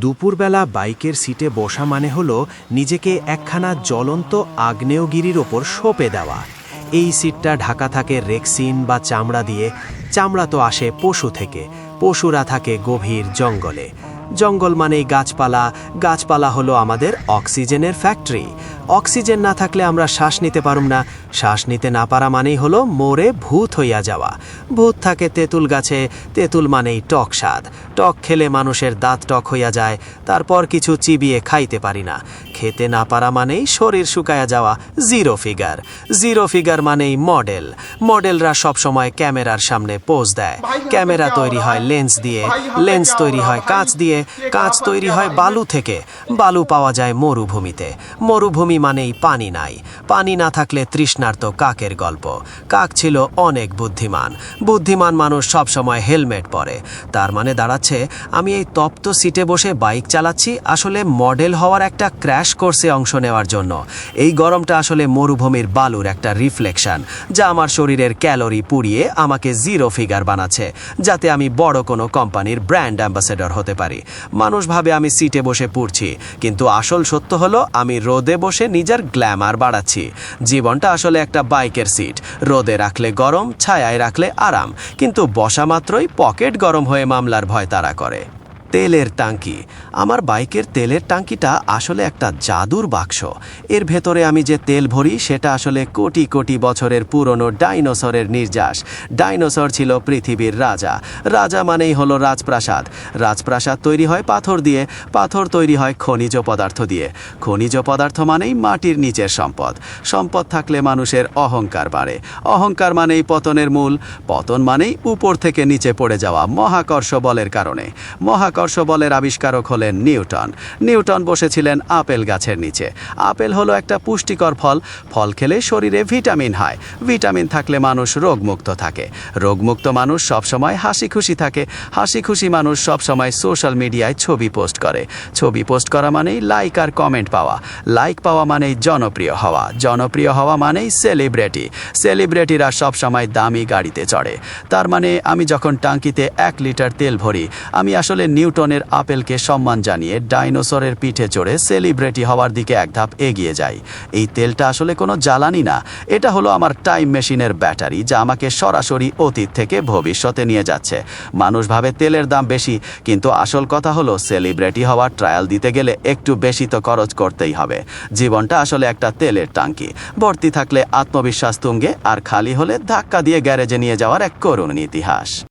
দুপুরবেলা বাইকের সিটে বসা মানে হলো নিজেকে একখানা জ্বলন্ত আগ্নেয়গিরির ওপর সঁপে দেওয়া। এই সিটটা ঢাকা থাকে রেক্সিন বা চামড়া দিয়ে। চামড়া তো আসে পশু থেকে। পশুরা থাকে গভীর জঙ্গলে। জঙ্গল মানেই গাছপালা। গাছপালা হলো আমাদের অক্সিজেনের ফ্যাক্টরি। অক্সিজেন না থাকলে আমরা শ্বাস নিতে পারুম না। শ্বাস নিতে না পারা মানেই হলো মোরে ভূত হইয়া যাওয়া। ভূত থাকে তেঁতুল গাছে, তেঁতুল মানেই টক স্বাদ। টক খেলে মানুষের দাঁত টক হইয়া যায়, তারপর কিছু চিবিয়ে খাইতে পারি না। খেতে না পারা মানেই শরীর শুকায়া যাওয়া, জিরো ফিগার। জিরো ফিগার মানেই মডেল। মডেলরা সবসময় ক্যামেরার সামনে পোজ দেয়। ক্যামেরা তৈরি হয় লেন্স দিয়ে। লেন্স তৈরি হয় কাঁচ দিয়ে। কাঁচ তৈরি হয় বালু থেকে। বালু পাওয়া যায় মরুভূমিতে। মরুভূমি মানেই পানি নাই। পানি না থাকলে তৃষ্ণার্ত কাকের গল্প। কাক ছিল অনেক বুদ্ধিমান। বুদ্ধিমান মানুষ সবসময় হেলমেট পরে। তার মানে দাঁড়াচ্ছে, আমি এই তপ্ত সিটে বসে বাইক চালাচ্ছি, আসলে মডেল হওয়ার একটা ক্র্যাশ কোর্সে অংশ নেওয়ার জন্য। এই গরমটা আসলে মরুভূমির বালুর একটা রিফ্লেকশন, যা আমার শরীরের ক্যালোরি পুড়িয়ে আমাকে জিরো ফিগার বানাচ্ছে, যাতে আমি বড় কোনো কোম্পানির ব্র্যান্ড অ্যাম্বাসেডর হতে পারি। মানুষ ভাবে আমি সিটে বসে পড়ছি, কিন্তু আসল সত্য হলো আমি রোদে বসে নিজের গ্ল্যামার বাড়াচ্ছি। জীবনটা আসলে একটা বাইকের সিট। রোদে রাখলে গরম, ছায়ায় রাখলে আরাম। কিন্তু বসা মাত্রই পকেট গরম হয়ে মামলার ভয় তারা করে। তেলের টাঙ্কি। আমার বাইকের তেলের টাঙ্কিটা আসলে একটা জাদুর বাক্স। এর ভেতরে আমি যে তেল ভরি, সেটা আসলে কোটি কোটি বছরের পুরনো ডাইনোসরের নির্যাস। ডাইনোসর ছিল পৃথিবীর রাজা। রাজা মানেই হলো রাজপ্রাসাদ। রাজপ্রাসাদ তৈরি হয় পাথর দিয়ে। পাথর তৈরি হয় খনিজ পদার্থ দিয়ে। খনিজ পদার্থ মানেই মাটির নিচের সম্পদ। সম্পদ থাকলে মানুষের অহংকার বাড়ে। অহংকার মানেই পতনের মূল। পতন মানেই উপর থেকে নিচে পড়ে যাওয়া মহাকর্ষ বলের কারণে। মহাকর্ষ বলের আবিষ্কারক হলেন নিউটন। নিউটন বসেছিলেন আপেল গাছের নিচে। আপেল হলো একটা পুষ্টিকর ফল। ফল খেলে শরীরে ভিটামিন হয়। ভিটামিন থাকলে মানুষ রোগমুক্ত থাকে। রোগমুক্ত মানুষ সবসময় হাসি খুশি থাকে। হাসি খুশি মানুষ সবসময় সোশ্যাল মিডিয়ায় ছবি পোস্ট করে। ছবি পোস্ট করা মানেই লাইক আর কমেন্ট পাওয়া। লাইক পাওয়া মানেই জনপ্রিয় হওয়া। জনপ্রিয় হওয়া মানেই সেলিব্রিটি। সেলিব্রিটিরা সবসময় দামি গাড়িতে চড়ে। তার মানে আমি যখন টাঙ্কিতে এক লিটার তেল ভরি, আমি আসলে নিউটনের আপেলকে সম্মান জানিয়ে ডাইনোসরের পিঠে চড়ে সেলিব্রিটি হওয়ার দিকে এক ধাপ এগিয়ে যাই এই তেলটা আসলে কোনো জ্বালানি না। এটা হলো আমার টাইম মেশিনের ব্যাটারি যা আমাকে সরাসরি অতীত থেকে ভবিষ্যতে নিয়ে যাচ্ছে। মানুষ ভাবে তেলের দাম বেশি, কিন্তু আসল কথা হলো সেলিব্রিটি হওয়ার ট্রায়াল দিতে গেলে একটু বেশি তো খরচ করতেই হবে। জীবনটা আসলে একটা তেলের টাঙ্কি। ভর্তি থাকলে আত্মবিশ্বাস তুঙ্গে আর খালি হলে ধাক্কা দিয়ে গ্যারেজে নিয়ে যাওয়ার এক করুণ ইতিহাস।